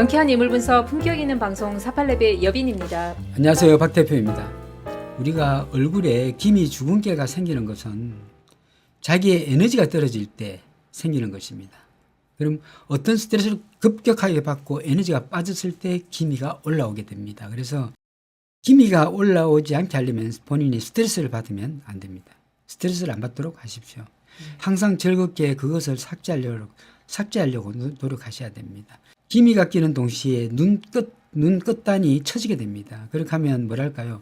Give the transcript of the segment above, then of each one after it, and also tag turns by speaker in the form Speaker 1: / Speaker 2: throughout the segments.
Speaker 1: 명쾌한 인물 분석 품격 있는 방송 사팔랩의 여빈입니다.
Speaker 2: 안녕하세요 박 대표입니다. 우리가 얼굴에 기미 주근깨가 생기는 것은 자기의 에너지가 떨어질 때 생기는 것입니다. 그럼 어떤 스트레스를 급격하게 받고 에너지가 빠졌을 때 기미가 올라오게 됩니다. 그래서 기미가 올라오지 않게 하려면 본인이 스트레스를 받으면 안 됩니다. 스트레스를 안 받도록 하십시오. 항상 즐겁게 그것을 삭제하려고 삭제하려고 노- 노력하셔야 됩니다. 기미가 끼는 동시에 눈끝 눈 끝단이 처지게 됩니다. 그렇게 하면 뭐랄까요?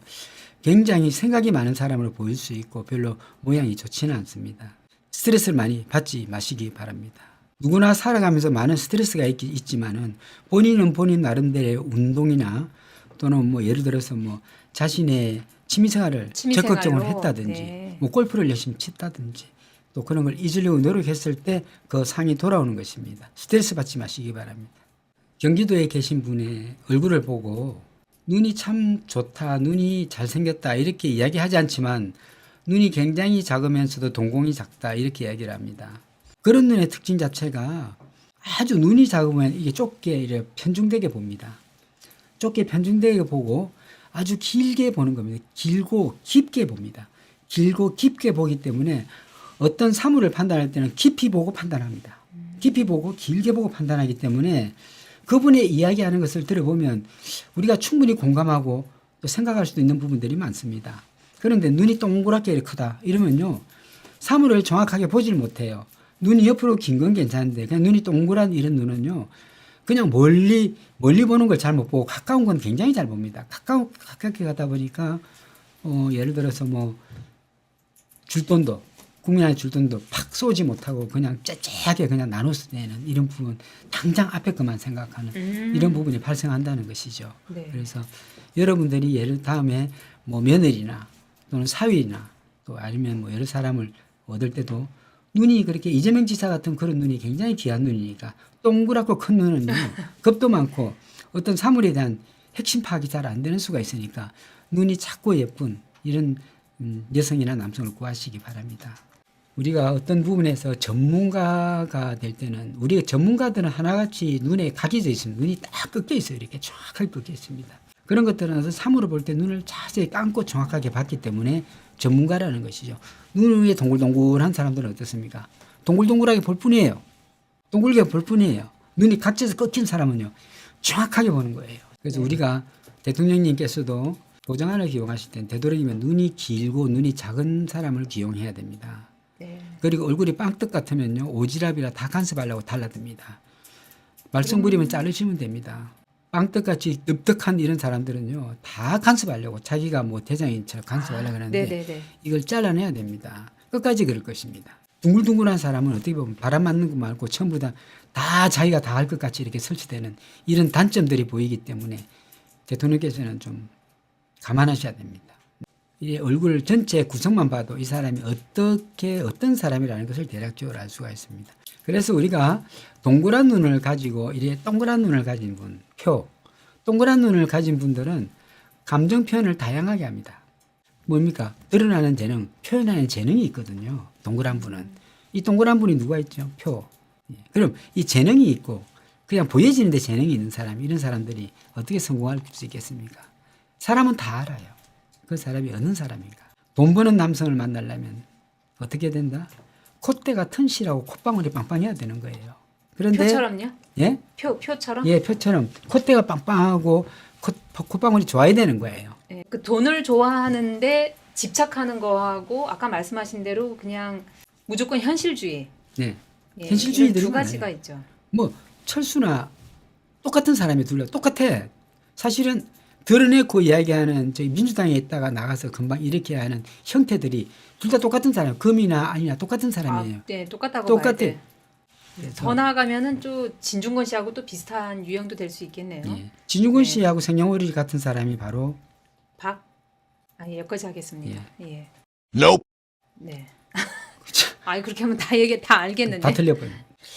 Speaker 2: 굉장히 생각이 많은 사람으로 보일 수 있고 별로 모양이 좋지는 않습니다. 스트레스를 많이 받지 마시기 바랍니다. 누구나 살아가면서 많은 스트레스가 있, 있지만은 본인은 본인 나름대로의 운동이나 또는 뭐 예를 들어서 뭐 자신의 취미생활을
Speaker 1: 취미생활로,
Speaker 2: 적극적으로 했다든지
Speaker 1: 네.
Speaker 2: 뭐 골프를 열심히 쳤다든지 또 그런 걸 잊으려고 노력했을 때 그 상이 돌아오는 것입니다. 스트레스 받지 마시기 바랍니다. 경기도에 계신 분의 얼굴을 보고 눈이 참 좋다, 눈이 잘생겼다 이렇게 이야기하지 않지만 눈이 굉장히 작으면서도 동공이 작다 이렇게 이야기를 합니다. 그런 눈의 특징 자체가 아주 눈이 작으면 이게 좁게 이렇게 편중되게 봅니다. 좁게 편중되게 보고 아주 길게 보는 겁니다. 길고 깊게 봅니다. 길고 깊게 보기 때문에 어떤 사물을 판단할 때는 깊이 보고 판단합니다. 깊이 보고 길게 보고 판단하기 때문에 그분의 이야기하는 것을 들어보면 우리가 충분히 공감하고 또 생각할 수도 있는 부분들이 많습니다. 그런데 눈이 동그랗게 크다 이러면요 사물을 정확하게 보질 못해요. 눈이 옆으로 긴 건 괜찮은데 그냥 눈이 동그란 이런 눈은요 그냥 멀리 멀리 보는 걸 잘 못 보고 가까운 건 굉장히 잘 봅니다. 가까운 가깝게 가다 보니까 어 예를 들어서 뭐 줄 돈도 국민한테 줄 돈도 팍 쏘지 못하고 그냥 째째하게 그냥 나눠서 내는 이런 부분 당장 앞에 것만 생각하는
Speaker 1: 음.
Speaker 2: 이런 부분이 발생한다는 것이죠.
Speaker 1: 네.
Speaker 2: 그래서 여러분들이 예를 다음에 뭐 며느리나 또는 사위나 또 아니면 뭐 여러 사람을 얻을 때도 눈이 그렇게 이재명 지사 같은 그런 눈이 굉장히 귀한 눈이니까 동그랗고 큰 눈은요 겁도 많고 어떤 사물에 대한 핵심 파악이 잘 안 되는 수가 있으니까 눈이 작고 예쁜 이런 음, 여성이나 남성을 구하시기 바랍니다. 우리가 어떤 부분에서 전문가가 될 때는 우리 전문가들은 하나같이 눈에 각이져 있습니다. 눈이 딱 꺾여 있어요. 이렇게 정확하게 꺾여 있습니다. 그런 것들은 사물을 볼 때 눈을 자세히 감고 정확하게 봤기 때문에 전문가라는 것이죠. 눈 위에 동글동글한 사람들은 어떻습니까? 동글동글하게 볼 뿐이에요. 동글게 볼 뿐이에요. 눈이 각져서 꺾인 사람은요. 정확하게 보는 거예요. 그래서 우리가 대통령님께서도 도장하를 기용하실 땐 되도록이면 눈이 길고 눈이 작은 사람을 기용해야 됩니다.
Speaker 1: 네.
Speaker 2: 그리고 얼굴이 빵떡 같으면요 오지랖이라 다 간섭하려고 달라듭니다. 말썽 부리면 자르시면 됩니다. 빵떡같이 넓떡한 이런 사람들은요 다 간섭하려고 자기가 뭐 대장인 처럼 간섭하려고 하는데
Speaker 1: 네네네.
Speaker 2: 이걸 잘라내야 됩니다. 끝까지 그럴 것입니다. 둥글둥글한 사람은 어떻게 보면 바람 맞는 거 말고 전부 다, 다 자기가 다 할 것 같이 이렇게 설치되는 이런 단점들이 보이기 때문에 대통령께서는 좀 감안하셔야 됩니다. 이 얼굴 전체 구성만 봐도 이 사람이 어떻게 어떤 사람이라는 것을 대략적으로 알 수가 있습니다. 그래서 우리가 동그란 눈을 가지고 이래 동그란 눈을 가진 분, 표, 동그란 눈을 가진 분들은 감정 표현을 다양하게 합니다. 뭡니까? 드러나는 재능, 표현하는 재능이 있거든요. 동그란 분은. 이 동그란 분이 누가 있죠? 표. 예. 그럼 이 재능이 있고 그냥 보여지는데 재능이 있는 사람, 이런 사람들이 어떻게 성공할 수 있겠습니까? 사람은 다 알아요. 그 사람이 어느 사람인가. 돈 버는 남성을 만나려면 어떻게 된다? 콧대가 튼실하고 콧방울이 빵빵해야 되는 거예요. 그런데
Speaker 1: 표처럼요?
Speaker 2: 예?
Speaker 1: 표 표처럼?
Speaker 2: 예, 표처럼 콧대가 빵빵하고 콧, 콧방울이 좋아야 되는 거예요.
Speaker 1: 네. 그 돈을 좋아하는데 집착하는 거하고 아까 말씀하신 대로 그냥 무조건 현실주의.
Speaker 2: 예.
Speaker 1: 예,
Speaker 2: 현실주의들이
Speaker 1: 이런 두 가지가
Speaker 2: 많아요.
Speaker 1: 있죠.
Speaker 2: 뭐 철수나 똑같은 사람이 둘러 똑같아. 사실은 드러내고 이야기하는 저희 민주당에 있다가 나가서 금방 이렇게 하는 형태들이 둘 다 똑같은 사람, 금이나 아니나 똑같은 사람이에요.
Speaker 1: 아, 네, 똑같다고
Speaker 2: 똑같아.
Speaker 1: 봐야 돼.
Speaker 2: 그래서
Speaker 1: 더 나아가면은 또 진중권 씨하고 또 비슷한 유형도 될 수 있겠네요.
Speaker 2: 예. 진중권
Speaker 1: 네.
Speaker 2: 씨하고 생영월이 같은 사람이 바로
Speaker 1: 박. 아, 예, 여기까지 하겠습니다. 예.
Speaker 3: Nope.
Speaker 1: 네. 아, 그렇게 하면 다 얘기 다 알겠는데.
Speaker 2: 다 틀려버려.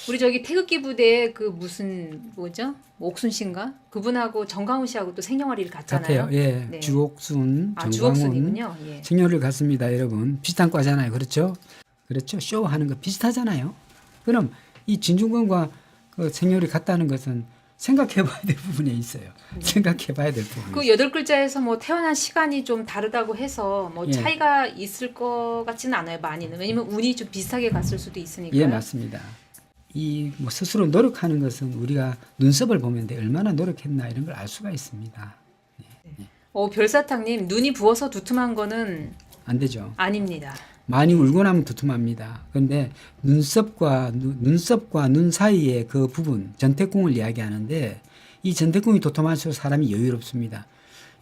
Speaker 1: 우리 저기 태극기 부대 그 무슨 뭐죠? 뭐 옥순 씨인가? 그분하고 정강훈 씨하고 또 생년월일을 갔잖아요.
Speaker 2: 같아요. 예.
Speaker 1: 네.
Speaker 2: 주옥순,
Speaker 1: 아,
Speaker 2: 정광훈
Speaker 1: 주옥순이군요. 예.
Speaker 2: 생년을 갔습니다, 여러분. 비슷한 과잖아요. 그렇죠? 그렇죠. 쇼 하는 거 비슷하잖아요. 그럼 이 진중권과 그 생년이 같다는 것은 생각해 봐야 될 부분에 있어요. 생각해 봐야 될 부분.
Speaker 1: 그 여덟 글자에서 뭐 태어난 시간이 좀 다르다고 해서 뭐
Speaker 2: 예.
Speaker 1: 차이가 있을 것 같지는 않아요 많이는 왜냐면 운이 좀 비슷하게 갔을 수도 있으니까
Speaker 2: 예, 맞습니다. 이 뭐 스스로 노력하는 것은 우리가 눈썹을 보면 돼 얼마나 노력했나 이런 걸 알 수가 있습니다.
Speaker 1: 어 별사탕님 눈이 부어서 두툼한 거는
Speaker 2: 안 되죠.
Speaker 1: 아닙니다
Speaker 2: 많이 울고 나면 두툼합니다. 그런데 눈썹과 눈, 눈썹과 눈 사이의 그 부분 전태궁을 이야기하는데 이 전태궁이 도톰할수록 사람이 여유롭습니다.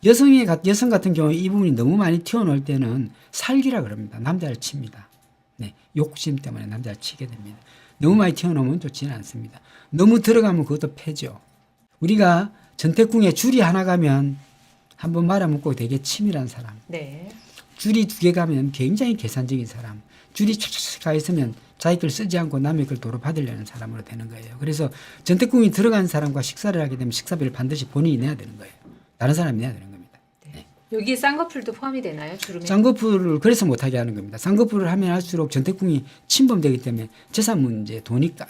Speaker 2: 여성의 가- 여성 같은 경우에 이 부분이 너무 많이 튀어나올 때는 살기라 그럽니다. 남자를 칩니다. 네, 욕심 때문에 남자를 치게 됩니다. 너무 많이 튀어나오면 좋지는 않습니다. 너무 들어가면 그것도 패죠. 우리가 전태궁에 줄이 하나 가면 한 번 말아먹고 되게 치밀한 사람.
Speaker 1: 네
Speaker 2: 줄이 두 개 가면 굉장히 계산적인 사람. 줄이 촥촥 가 있으면 자기 걸 쓰지 않고 남의 걸 도로 받으려는 사람으로 되는 거예요. 그래서 전태궁이 들어간 사람과 식사를 하게 되면 식사비를 반드시 본인이 내야 되는 거예요. 다른 사람이 내야 되는 겁니다.
Speaker 1: 여기에 쌍꺼풀도 포함이 되나요 주름에
Speaker 2: 쌍꺼풀을 그래서 못하게 하는 겁니다. 쌍꺼풀을 하면 할수록 전태궁이 침범되기 때문에 재산 문제, 돈이 까-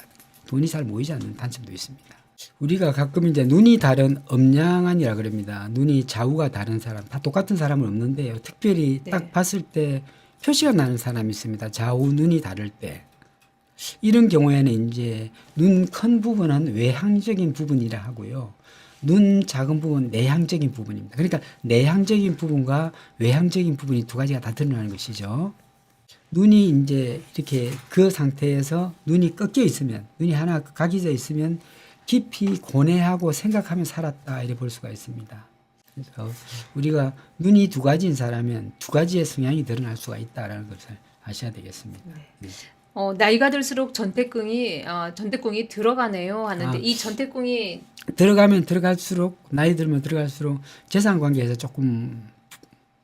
Speaker 2: 돈이 잘 모이지 않는 단점도 있습니다. 우리가 가끔 이제 눈이 다른 엄양한이라 그럽니다. 눈이 좌우가 다른 사람, 다 똑같은 사람은 없는데요. 특별히
Speaker 1: 네.
Speaker 2: 딱 봤을 때 표시가 나는 사람이 있습니다. 좌우 눈이 다를 때. 이런 경우에는 이제 눈 큰 부분은 외향적인 부분이라 하고요. 눈 작은 부분 내향적인 부분입니다. 그러니까 내향적인 부분과 외향적인 부분이 두 가지가 다 드러나는 것이죠. 눈이 이제 이렇게 그 상태에서 눈이 꺾여 있으면 눈이 하나 각이져 있으면 깊이 고뇌하고 생각하며 살았다 이래 볼 수가 있습니다. 그래서 우리가 눈이 두 가지인 사람은 두 가지의 성향이 드러날 수가 있다라는 것을 아셔야 되겠습니다. 네.
Speaker 1: 어, 나이가 들수록 전태궁이 어, 전태궁이 들어가네요 하는데
Speaker 2: 아.
Speaker 1: 이 전태궁이
Speaker 2: 들어가면 들어갈수록 나이 들면 들어갈수록 재산 관계에서 조금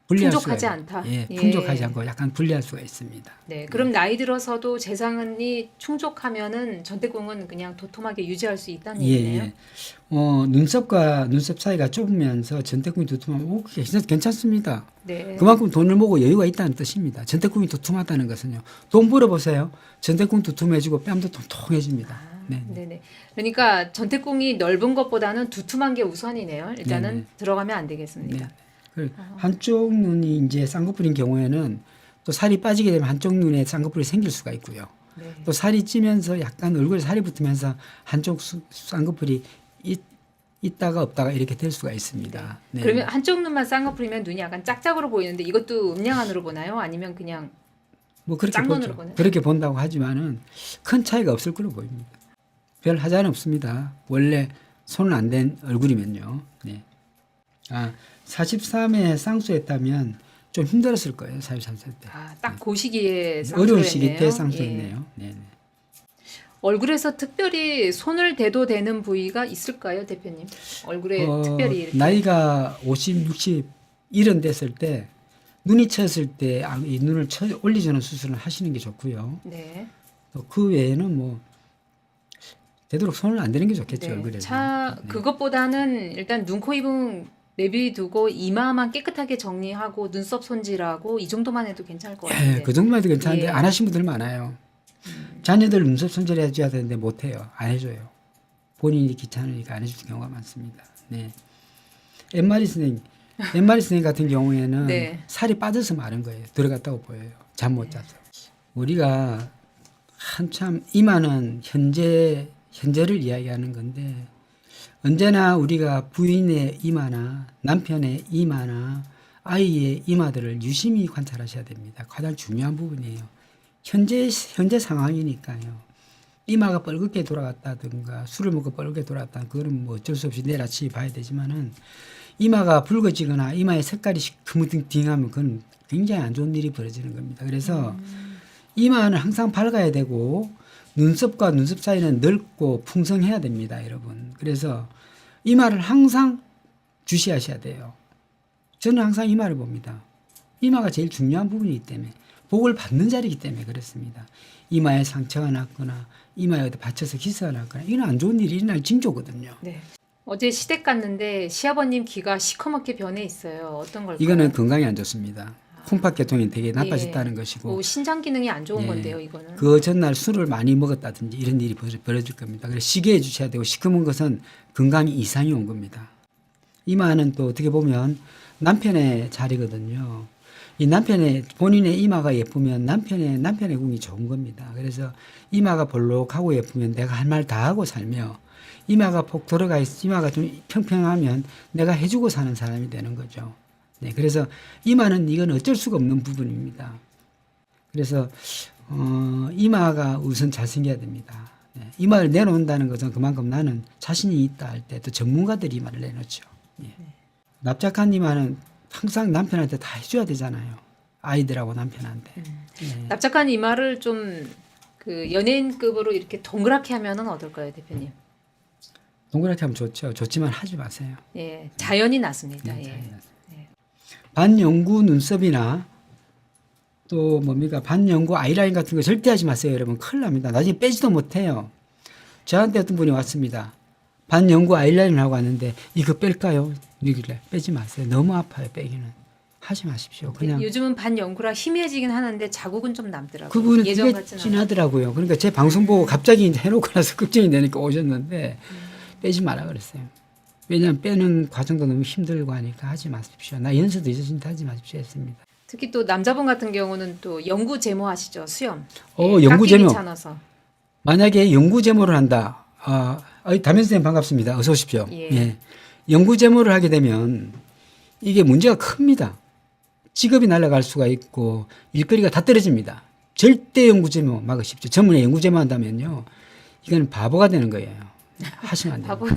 Speaker 2: 불리할
Speaker 1: 풍족하지 않다.
Speaker 2: 예,
Speaker 1: 예.
Speaker 2: 풍족하지 않고 약간 불리할 수가 있습니다.
Speaker 1: 네 그럼 나이 들어서도 재산이 충족하면은 전태궁은 그냥 도톰하게 유지할 수 있다는
Speaker 2: 예,
Speaker 1: 얘기네요.
Speaker 2: 예. 어, 눈썹과 눈썹 사이가 좁으면서 전태궁이 두툼하면 오, 괜찮- 괜찮습니다.
Speaker 1: 네.
Speaker 2: 그만큼 돈을 모고 여유가 있다는 뜻입니다. 전태궁이 두툼하다는 것은요. 돈 벌어보세요. 전태궁 두툼해지고 뺨도 통통해집니다. 네.
Speaker 1: 네네. 그러니까 전태궁이 넓은 것보다는 두툼한 게 우선이네요. 일단은
Speaker 2: 네네.
Speaker 1: 들어가면 안 되겠습니다.
Speaker 2: 네. 그 한쪽 눈이 이제 쌍꺼풀인 경우에는 또 살이 빠지게 되면 한쪽 눈에 쌍꺼풀이 생길 수가 있고요.
Speaker 1: 네.
Speaker 2: 또 살이 찌면서 약간 얼굴에 살이 붙으면서 한쪽 수- 쌍꺼풀이 있, 있다가 없다가 이렇게 될 수가 있습니다. 네.
Speaker 1: 그러면 한쪽 눈만 쌍꺼풀이면 눈이 약간 짝짝으로 보이는데 이것도 음양안으로 보나요? 아니면 그냥
Speaker 2: 뭐 그렇게 보죠.
Speaker 1: 보는?
Speaker 2: 그렇게 본다고 하지만은 큰 차이가 없을 거로 보입니다. 별 하자는 없습니다. 원래 손안댄 얼굴이면요. 네. 아, 43에 쌍수했다면 좀 힘들었을 거예요. 43세 때.
Speaker 1: 아, 딱그 시기에
Speaker 2: 네. 어려운 시기. 때
Speaker 1: 예.
Speaker 2: 쌍수했네요. 네. 네.
Speaker 1: 얼굴에서 특별히 손을 대도 되는 부위가 있을까요, 대표님? 얼굴에
Speaker 2: 어,
Speaker 1: 특별히 이렇게
Speaker 2: 나이가 50, 60 이런 됐을 때 눈이 쳤을 때 이 눈을 쳐 올리주는 수술을 하시는 게 좋고요.
Speaker 1: 네.
Speaker 2: 또그 외에는 뭐 되도록 손을 안 대는 게 좋겠죠
Speaker 1: 네.
Speaker 2: 얼굴에.
Speaker 1: 차 그것보다는 일단 눈, 코, 입은 내비두고 이마만 깨끗하게 정리하고 눈썹 손질하고 이 정도만 해도 괜찮을 것 같은데.
Speaker 2: 예, 그 정도만 해도 괜찮은데
Speaker 1: 예.
Speaker 2: 안 하신 분들 많아요. 자녀들 눈썹 손질 해 줘야 되는데 못 해요. 안 해줘요. 본인이 귀찮으니까 안 해주는 경우가 많습니다. 네. 엠마리 선생, 엠마리 선생 같은 경우에는
Speaker 1: 네.
Speaker 2: 살이 빠져서 마른 거예요. 들어갔다고 보여요. 잠 못 자서. 우리가 한참 이마는 현재 현재를 이야기하는 건데 언제나 우리가 부인의 이마나 남편의 이마나 아이의 이마들을 유심히 관찰하셔야 됩니다. 가장 중요한 부분이에요. 현재 현재 상황이니까요. 이마가 뻘겋게 돌아갔다든가 술을 먹고 뻘겋게 돌아갔다 그거는 뭐 어쩔 수 없이 내일 아침에 봐야 되지만은 이마가 붉어지거나 이마의 색깔이 시커멓딩하면 그건 굉장히 안 좋은 일이 벌어지는 겁니다. 그래서 이마는 항상 밝아야 되고 눈썹과 눈썹 사이는 넓고 풍성해야 됩니다, 여러분. 그래서 이마를 항상 주시하셔야 돼요. 저는 항상 이마를 봅니다. 이마가 제일 중요한 부분이기 때문에 복을 받는 자리이기 때문에 그렇습니다. 이마에 상처가 났거나 이마에 어디 받쳐서 기스가 났거나 이건 안 좋은 일이 일어날 징조거든요.
Speaker 1: 네. 어제 시댁 갔는데 시아버님 귀가 시커멓게 변해 있어요. 어떤 걸까요?
Speaker 2: 이거는 건강에 안 좋습니다. 콩팥계통이 되게 나빠졌다는 것이고
Speaker 1: 뭐 신장 기능이 안 좋은
Speaker 2: 예.
Speaker 1: 건데요, 이거는.
Speaker 2: 그 전날 술을 많이 먹었다든지 이런 일이 벌어- 벌어질 겁니다. 그래서 시계해 주셔야 되고 시커먼 것은 건강에 이상이 온 겁니다. 이마는 또 어떻게 보면 남편의 자리거든요. 이 남편의 본인의 이마가 예쁘면 남편의 남편의 궁이 좋은 겁니다. 그래서 이마가 볼록하고 예쁘면 내가 할 말 다 하고 살며 이마가 폭 들어가 있, 이마가 좀 평평하면 내가 해주고 사는 사람이 되는 거죠. 네, 그래서 이마는 이건 어쩔 수가 없는 부분입니다. 그래서 어, 이마가 우선 잘생겨야 됩니다. 네, 이마를 내놓는다는 것은 그만큼 나는 자신이 있다 할 때 또 전문가들이 이마를 내놓죠. 예. 납작한 이마는 항상 남편한테 다 해줘야 되잖아요. 아이들하고 남편한테. 예.
Speaker 1: 납작한 이마를 좀 그 연예인급으로 이렇게 동그랗게 하면은 어떨까요, 대표님?
Speaker 2: 동그랗게 하면 좋죠. 좋지만 하지 마세요.
Speaker 1: 예, 자연이 났습니다.
Speaker 2: 네,
Speaker 1: 예.
Speaker 2: 잘 반영구 눈썹이나 또 뭡니까? 반영구 아이라인 같은 거 절대 하지 마세요 여러분. 큰일 납니다. 나중에 빼지도 못해요. 저한테 어떤 분이 왔습니다. 반영구 아이라인을 하고 왔는데 이거 뺄까요? 이길래 빼지 마세요. 너무 아파요 빼기는. 하지 마십시오. 그냥
Speaker 1: 요즘은 반영구라 희미해지긴 하는데 자국은 좀 남더라고요.
Speaker 2: 그분은
Speaker 1: 예전 않아요.
Speaker 2: 진하더라고요. 그러니까 제 방송 보고 갑자기 이제 해놓고 나서 걱정이 되니까 오셨는데 빼지 마라 그랬어요 왜냐하면 빼는 과정도 너무 힘들고 하니까 하지 마십시오 나 연세도 있으신데 하지 마십시오 했습니다
Speaker 1: 특히 또 남자분 같은 경우는 또 연구 제모 하시죠 수염.
Speaker 2: 어,
Speaker 1: 예,
Speaker 2: 연구 제모.
Speaker 1: 귀찮아서.
Speaker 2: 만약에 연구 제모를 한다. 아, 아 담임 선생님 반갑습니다. 어서 오십시오.
Speaker 1: 예.
Speaker 2: 연구 제모를 하게 되면 이게 문제가 큽니다. 직업이 날아갈 수가 있고 일거리가 다 떨어집니다. 절대 연구 제모 막으십시오. 전문에 연구 제모 한다면요. 이거는 바보가 되는 거예요. 하시면 안 돼요.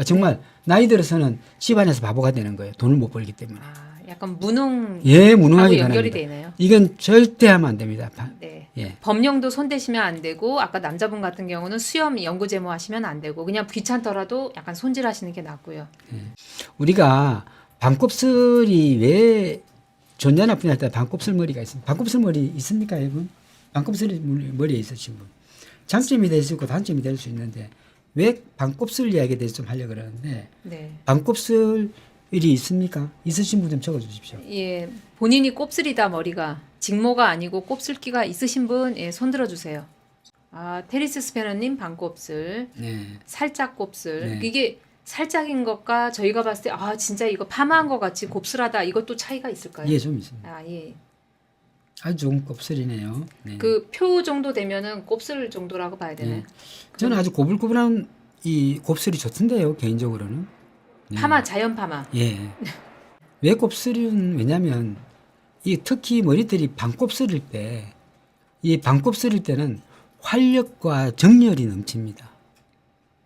Speaker 2: 아, 정말 나이 들어서는 집안에서 바보가 되는 거예요. 돈을 못 벌기 때문에.
Speaker 1: 아, 약간 무능
Speaker 2: 예, 무능하게
Speaker 1: 연결이. 되네요.
Speaker 2: 이건 절대 하면 안 됩니다. 바-
Speaker 1: 네.
Speaker 2: 예.
Speaker 1: 법령도 손대시면 안 되고 아까 남자분 같은 경우는 수염 연구 제모 하시면 안 되고 그냥 귀찮더라도 약간 손질하시는 게 낫고요.
Speaker 2: 우리가 반곱슬이 왜 존재 나쁘냐 할때 반곱슬 머리가 있습니다. 반곱슬 머리 있습니까, 여러분? 반곱슬이 머리에 있으신 분. 장점이 될 수 있고 단점이 될 수 있는데 왜 반곱슬 이야기에 대해서 좀 하려고 그러는데
Speaker 1: 네.
Speaker 2: 반곱슬이 있습니까? 있으신 분 좀 적어 주십시오.
Speaker 1: 예, 본인이 곱슬이다 머리가 직모가 아니고 곱슬기가 있으신 분 예, 손 들어 주세요. 아 테리스 스페너님 반곱슬,
Speaker 2: 네.
Speaker 1: 살짝 곱슬.
Speaker 2: 네.
Speaker 1: 이게 살짝인 것과 저희가 봤을 때 아 진짜 이거 파마한 것 같이 곱슬하다 이것도 차이가 있을까요?
Speaker 2: 예, 좀 있습니다.
Speaker 1: 아 예.
Speaker 2: 아주 좋은 곱슬이네요. 네.
Speaker 1: 그 표 정도 되면은 곱슬 정도라고 봐야 되나요?
Speaker 2: 네. 저는 아주 고불고불한 이 곱슬이 좋던데요, 개인적으로는. 네.
Speaker 1: 파마 자연 파마.
Speaker 2: 예. 왜 곱슬은 왜냐면 이 특히 머리들이 반곱슬일 때 이 반곱슬일 때는 활력과 정열이 넘칩니다.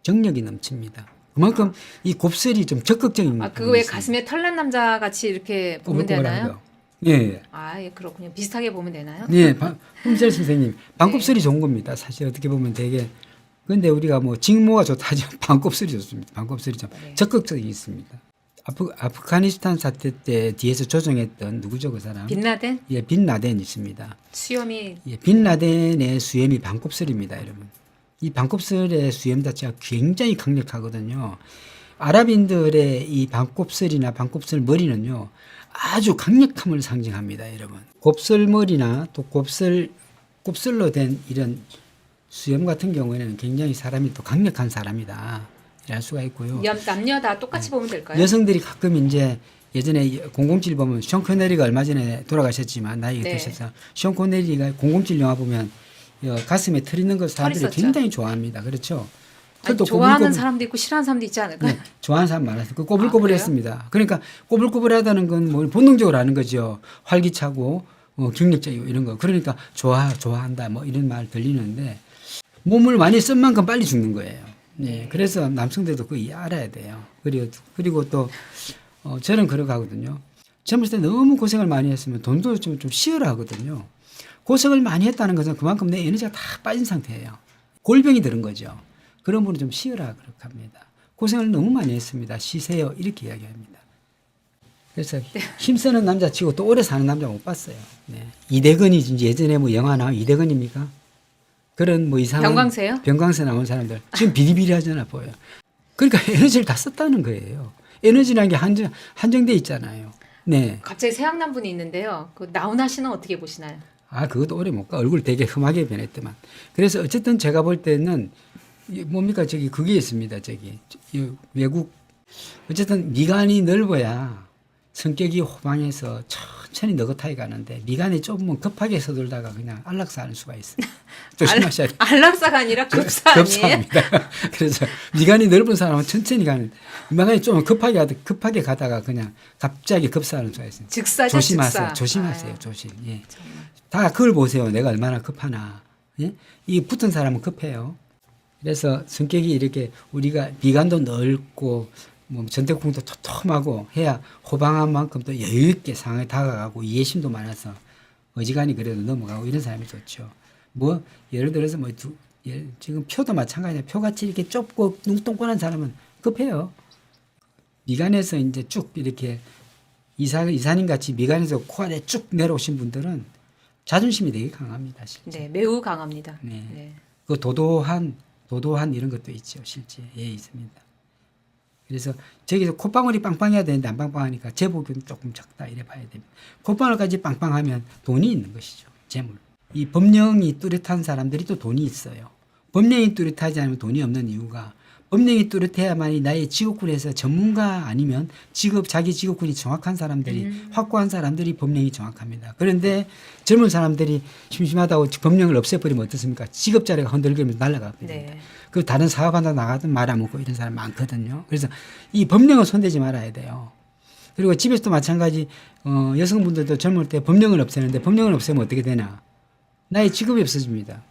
Speaker 2: 정력이 넘칩니다. 그만큼 이 곱슬이 좀 적극적인
Speaker 1: 아 그거
Speaker 2: 부분이
Speaker 1: 왜
Speaker 2: 있습니다.
Speaker 1: 가슴에 털난 남자 같이 이렇게 보면 되나요?
Speaker 2: 거. 예.
Speaker 1: 아 예 그렇군요. 비슷하게 보면 되나요?
Speaker 2: 예. 반- 홈셀 선생님,
Speaker 1: 네.
Speaker 2: 반곱슬이 좋은 겁니다. 사실 어떻게 보면 되게 근데 우리가 뭐 직모가 좋다 하지만 반곱슬이 좋습니다. 반곱슬이 좀
Speaker 1: 네.
Speaker 2: 적극적이 있습니다. 아프, 아프가니스탄 사태 때 뒤에서 조정했던 누구죠 그 사람?
Speaker 1: 빛나덴
Speaker 2: 예, 빈 라덴 있습니다.
Speaker 1: 수염이
Speaker 2: 예, 빈 라덴의 수염이 반곱슬입니다, 여러분. 이 반곱슬의 수염 자체가 굉장히 강력하거든요. 아랍인들의 이 반곱슬이나 반곱슬 머리는요, 아주 강력함을 상징합니다, 여러분. 곱슬 머리나 또 곱슬, 곱슬로 된 이런 수염 같은 경우에는 굉장히 사람이 또 강력한 사람이다. 이럴 수가 있고요.
Speaker 1: 남- 남녀 다
Speaker 2: 네.
Speaker 1: 똑같이 보면 될까요?
Speaker 2: 여성들이 가끔 이제 예전에 007 보면 션 코네리가 얼마 전에 돌아가셨지만 나이가
Speaker 1: 네.
Speaker 2: 드셔서 션 코네리가 007 영화 보면 어, 가슴에 털 있는 걸 사람들이. 굉장히 좋아합니다. 그렇죠?
Speaker 1: 아니, 좋아하는
Speaker 2: 꼬불꼬불-
Speaker 1: 사람도 있고 싫어하는 사람도 있지 않을까요?
Speaker 2: 네, 좋아하는 사람 많았어요. 그
Speaker 1: 아,
Speaker 2: 꼬불꼬불했습니다. 그러니까 꼬불꼬불하다는 건 뭐 본능적으로 하는 거죠. 활기차고 어, 경력적이고 이런 거. 그러니까 좋아 좋아한다 뭐 이런 말 들리는데 몸을 많이 쓴 만큼 빨리 죽는 거예요. 네, 그래서 남성들도 그거 이 알아야 돼요. 그리고 그리고 또 어, 저는 그러고 하거든요. 젊었을 때 너무 고생을 많이 했으면 돈도 좀, 좀 쉬어라 하거든요. 고생을 많이 했다는 것은 그만큼 내 에너지가 다 빠진 상태예요. 골병이 들은 거죠. 그런 분은 좀 쉬어라 그렇게 합니다. 고생을 너무 많이 했습니다. 쉬세요. 이렇게 이야기합니다. 그래서 힘쓰는 남자 치고 또 오래 사는 남자 못 봤어요. 네. 이대건이 이제 예전에 뭐 영화 나와 이대건입니까? 그런 뭐 이상한
Speaker 1: 병광세요?
Speaker 2: 병광세 나온 사람들 지금 비리비리하잖아 보여. 그러니까 에너지를 다 썼다는 거예요. 에너지라는 게 한정 한정돼 있잖아요. 네.
Speaker 1: 갑자기 생각난 분이 있는데요. 그 나훈아 씨는 어떻게 보시나요?
Speaker 2: 아, 그것도 오래 못 가. 얼굴 되게 험하게 변했더만. 그래서 어쨌든 제가 볼 때는 이 뭡니까 저기 그게 있습니다. 저기 이 외국 어쨌든 미간이 넓어야 성격이 호방해서 천천히 너긋하게 가는데 미간이 좁으면 급하게 서둘다가 그냥 안락사 하는 수가 있어요. 조심하셔야 돼요.
Speaker 1: 안락사가 아니라 급사 아니에요?
Speaker 2: 그래서 미간이 넓은 사람은 천천히 가는 미간이 좀 급하게 하다 급하게 가다가 그냥 갑자기 급사하는 수가 있어요.
Speaker 1: 즉사죠,
Speaker 2: 조심하세요.
Speaker 1: 즉사.
Speaker 2: 조심하세요.
Speaker 1: 아유,
Speaker 2: 조심. 예.
Speaker 1: 정말.
Speaker 2: 다 그걸 보세요. 내가 얼마나 급하나. 예? 이 붙은 사람은 급해요. 그래서 성격이 이렇게 우리가 미간도 넓고 뭐 전태궁도 토톰하고 해야 호방한 만큼 또 여유 있게 상황에 다가가고 이해심도 많아서 어지간히 그래도 넘어가고 이런 사람이 좋죠. 뭐 예를 들어서 뭐 두, 예, 지금 표도 마찬가지예요. 표같이 이렇게 좁고 눈동그란 사람은 급해요. 미간에서 이제 쭉 이렇게 이사 이사님 같이 미간에서 코 아래 쭉 내려오신 분들은 자존심이 되게 강합니다. 실제.
Speaker 1: 네, 매우 강합니다.
Speaker 2: 네.
Speaker 1: 네.
Speaker 2: 그 도도한 도도한 이런 것도 있죠. 실제 예 있습니다. 그래서 저기서 콧방울이 빵빵해야 되는데 안 빵빵하니까 제복은 조금 적다 이래 봐야 됩니다. 콧방울까지 빵빵하면 돈이 있는 것이죠. 재물. 이 법령이 뚜렷한 사람들이 또 돈이 있어요. 법령이 뚜렷하지 않으면 돈이 없는 이유가 법령이 뚜렷해야만이 나의 직업군에서 전문가 아니면 직업 자기 직업군이 정확한 사람들이
Speaker 1: 음.
Speaker 2: 확고한 사람들이 법령이 정확합니다. 그런데 젊은 사람들이 심심하다고 법령을 없애버리면 어떻습니까? 직업 자리가 흔들리면 날아갑니다.
Speaker 1: 네.
Speaker 2: 그 다른 사업한다 나가든 말안 먹고 이런 사람 많거든요. 그래서 이 법령은 손대지 말아야 돼요. 그리고 집에서도 마찬가지 어, 여성분들도 젊을 때 법령을 없애는데 법령을 없애면 어떻게 되나? 나의 직업이 없어집니다.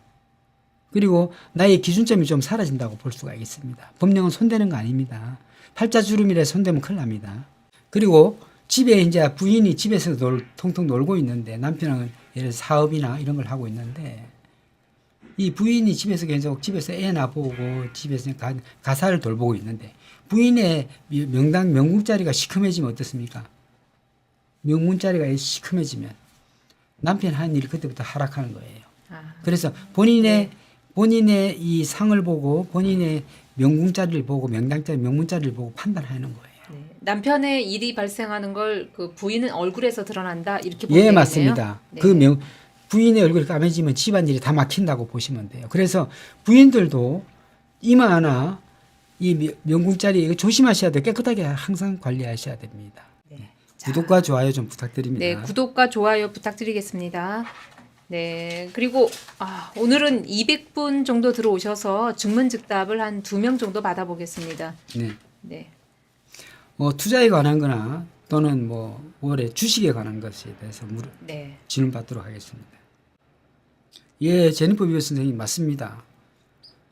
Speaker 2: 그리고 나의 기준점이 좀 사라진다고 볼 수가 있습니다. 법령은 손대는 거 아닙니다. 팔자주름이라 손대면 큰일 납니다. 그리고 집에 이제 부인이 집에서 놀, 통통 놀고 있는데 남편은 예를 들어 사업이나 이런 걸 하고 있는데 이 부인이 집에서 계속 집에서 애나 보고 집에서 가, 가사를 돌보고 있는데 부인의 명당 명궁자리가 시커매지면 어떻습니까? 명문자리가 시커매지면 남편 하는 일이 그때부터 하락하는 거예요.
Speaker 1: 아,
Speaker 2: 그래서 본인의 본인의 이 상을 보고 본인의 명궁자리를 보고 명당자리 명문자리를 보고 판단하는 거예요.
Speaker 1: 네. 남편의 일이 발생하는 걸 그 부인은 얼굴에서 드러난다 이렇게 보면
Speaker 2: 예,
Speaker 1: 되겠네요.
Speaker 2: 맞습니다.
Speaker 1: 네.
Speaker 2: 그 명, 부인의 얼굴이 까매지면 집안일이 다 막힌다고 보시면 돼요. 그래서 부인들도 이마 하나 이 명- 명궁자리 이거 조심하셔야 돼요. 깨끗하게 항상 관리하셔야 됩니다.
Speaker 1: 네. 자,
Speaker 2: 구독과 좋아요 좀 부탁드립니다.
Speaker 1: 네, 구독과 좋아요 부탁드리겠습니다. 네, 그리고 아, 오늘은 200분 정도 들어오셔서 증문즉답을 한 두 명 정도 받아보겠습니다.
Speaker 2: 네.
Speaker 1: 네,
Speaker 2: 어, 투자에 관한 거나 또는 뭐 올해 주식에 관한 것에 대해서 물,
Speaker 1: 네,
Speaker 2: 질문 받도록 하겠습니다. 예, 제니퍼 비어 선생님 맞습니다.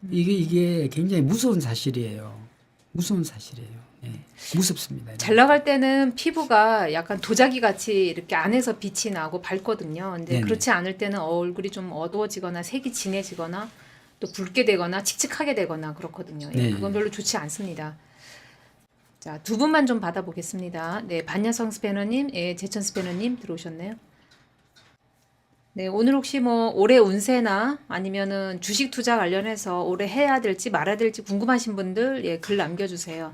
Speaker 2: 이게 이게 굉장히 무서운 사실이에요. 무서운 사실이에요. 예, 무섭습니다.
Speaker 1: 잘 나갈 때는 피부가 약간 도자기 같이 이렇게 안에서 빛이 나고 밝거든요. 근데
Speaker 2: 네네.
Speaker 1: 그렇지 않을 때는 얼굴이 좀 어두워지거나 색이 진해지거나 또 붉게 되거나 칙칙하게 되거나 그렇거든요. 예,
Speaker 2: 네.
Speaker 1: 그건 별로 좋지 않습니다. 자, 두 분만 좀 받아보겠습니다. 네, 반야성 스패너님, 예, 제천 스패너님 들어오셨네요. 네, 오늘 혹시 뭐 올해 운세나 아니면은 주식 투자 관련해서 올해 해야 될지 말아야 될지 궁금하신 분들 예, 글 남겨주세요.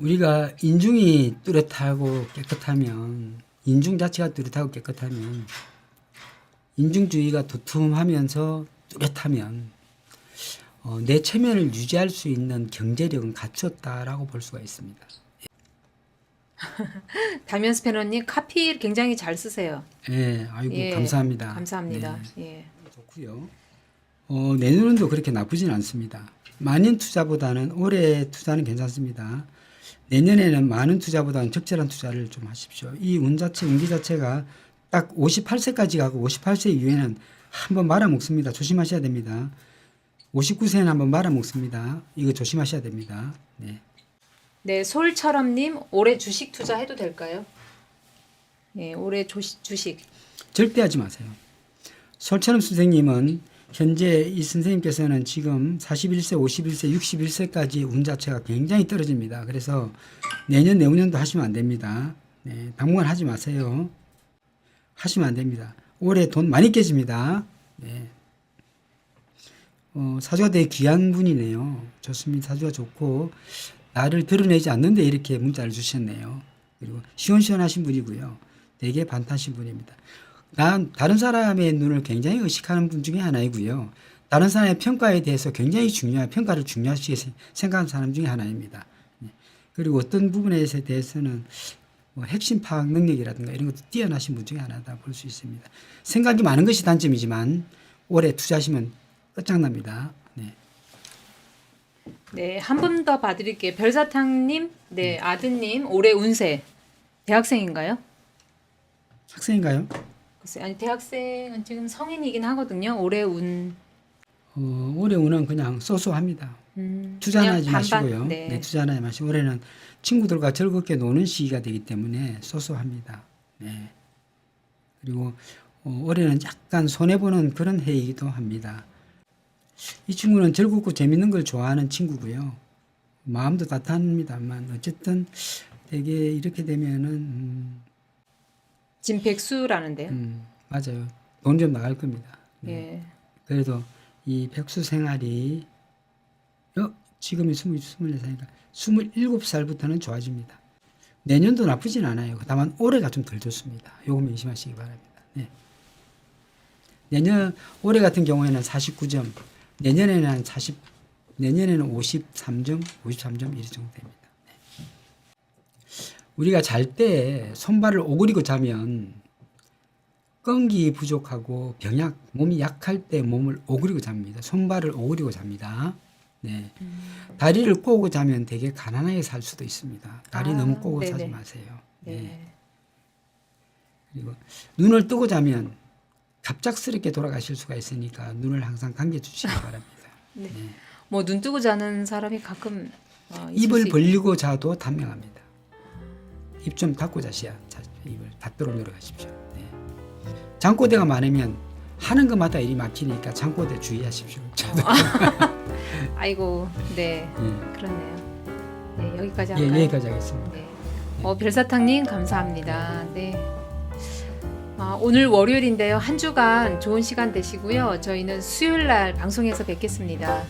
Speaker 2: 우리가 인중이 뚜렷하고 깨끗하면 인중 자체가 뚜렷하고 깨끗하면 인중주의가 두툼하면서 뚜렷하면 어, 내 체면을 유지할 수 있는 경제력은 갖췄다라고 볼 수가 있습니다.
Speaker 1: 다면 스패너님 카피 굉장히 잘 쓰세요.
Speaker 2: 예, 아이고
Speaker 1: 예,
Speaker 2: 감사합니다.
Speaker 1: 감사합니다.
Speaker 2: 네,
Speaker 1: 예.
Speaker 2: 좋고요. 어, 내년도 그렇게 나쁘진 않습니다. 많은 투자보다는 올해 투자는 괜찮습니다. 내년에는 많은 투자보다는 적절한 투자를 좀 하십시오. 이 운 자체, 운기 자체가 딱 58세까지 가고 58세 이후에는 한번 말아먹습니다. 조심하셔야 됩니다. 59세는 한번 말아먹습니다. 이거 조심하셔야 됩니다. 네.
Speaker 1: 네, 솔처럼님 올해 주식 투자해도 될까요? 예, 올해 조시, 주식.
Speaker 2: 절대 하지 마세요. 솔처럼 선생님은 현재 이 선생님께서는 지금 41세, 51세, 61세까지 운 자체가 굉장히 떨어집니다. 그래서 내년, 내후년도 하시면 안 됩니다. 네, 당분간 하지 마세요. 하시면 안 됩니다. 올해 돈 많이 깨집니다. 네. 어, 사주가 되게 귀한 분이네요. 좋습니다. 사주가 좋고 나를 드러내지 않는데 이렇게 문자를 주셨네요. 그리고 시원시원하신 분이고요. 되게 반타신 분입니다. 난 다른 사람의 눈을 굉장히 의식하는 분 중에 하나이고요. 다른 사람의 평가에 대해서 굉장히 중요한 평가를 중요시 생각하는 사람 중에 하나입니다. 네. 그리고 어떤 부분에 대해서는 뭐 핵심 파악 능력이라든가 이런 것도 뛰어나신 분 중에 하나다 볼 수 있습니다. 생각이 많은 것이 단점이지만 오래 투자하시면 끝장납니다. 네.
Speaker 1: 네, 한 분 더 봐드릴게요. 별사탕님, 네, 아드님, 올해 운세. 대학생인가요?
Speaker 2: 학생인가요?
Speaker 1: 글쎄, 아니, 대학생은 지금 성인이긴 하거든요. 올해 운.
Speaker 2: 어, 올해 운은 그냥 소소합니다.
Speaker 1: 음,
Speaker 2: 투자는
Speaker 1: 그냥
Speaker 2: 하지
Speaker 1: 반반.
Speaker 2: 마시고요.
Speaker 1: 네.
Speaker 2: 네. 투자는 하지 마시고 올해는 친구들과 즐겁게 노는 시기가 되기 때문에 소소합니다. 네. 그리고 어, 올해는 약간 손해 보는 그런 해이기도 합니다. 이 친구는 즐겁고 재밌는 걸 좋아하는 친구고요. 마음도 따뜻합니다만 어쨌든 되게 이렇게 되면은 음,
Speaker 1: 지금 백수라는데요.
Speaker 2: 음, 맞아요. 돈 좀 나갈 겁니다. 네.
Speaker 1: 예.
Speaker 2: 그래도 이 백수 생활이 어, 지금이 스물 스물네 살이니까 스물일곱 살부터는 좋아집니다. 내년도 나쁘진 않아요. 다만 올해가 좀 덜 좋습니다. 요거 명심하시기 바랍니다. 네. 내년 올해 같은 경우에는 49점, 내년에는 한 40, 내년에는 53점, 53점 이 정도 됩니다. 네. 우리가 잘 때 손발을 오그리고 자면 끈기 부족하고 병약 몸이 약할 때 몸을 오그리고 잡니다. 손발을 오그리고 잡니다. 네. 다리를 꼬고 자면 되게 가난하게 살 수도 있습니다. 다리
Speaker 1: 아,
Speaker 2: 너무 꼬고
Speaker 1: 네네.
Speaker 2: 자지 마세요.
Speaker 1: 네.
Speaker 2: 네. 그리고 눈을 뜨고 자면 갑작스럽게 돌아가실 수가 있으니까 눈을 항상 감겨 주시기 바랍니다.
Speaker 1: 네. 뭐눈 뜨고 자는 사람이 가끔 어,
Speaker 2: 입을
Speaker 1: 있-
Speaker 2: 벌리고 자도 단명합니다. 입 좀 닫고 자셔야 자, 입을 닫도록 노력하십시오. 네. 장꼬대가 많으면 하는 것마다 일이 막히니까 장꼬대 주의하십시오.
Speaker 1: 아이고, 네,
Speaker 2: 예,
Speaker 1: 그렇네요. 네, 여기까지
Speaker 2: 예,
Speaker 1: 할까요?
Speaker 2: 여기까지 하겠습니다.
Speaker 1: 네. 어, 별사탕님 감사합니다. 네. 아, 오늘 월요일인데요. 한 주간 좋은 시간 되시고요. 저희는 수요일 날 방송에서 뵙겠습니다.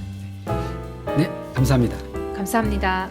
Speaker 2: 네, 감사합니다.
Speaker 1: 감사합니다.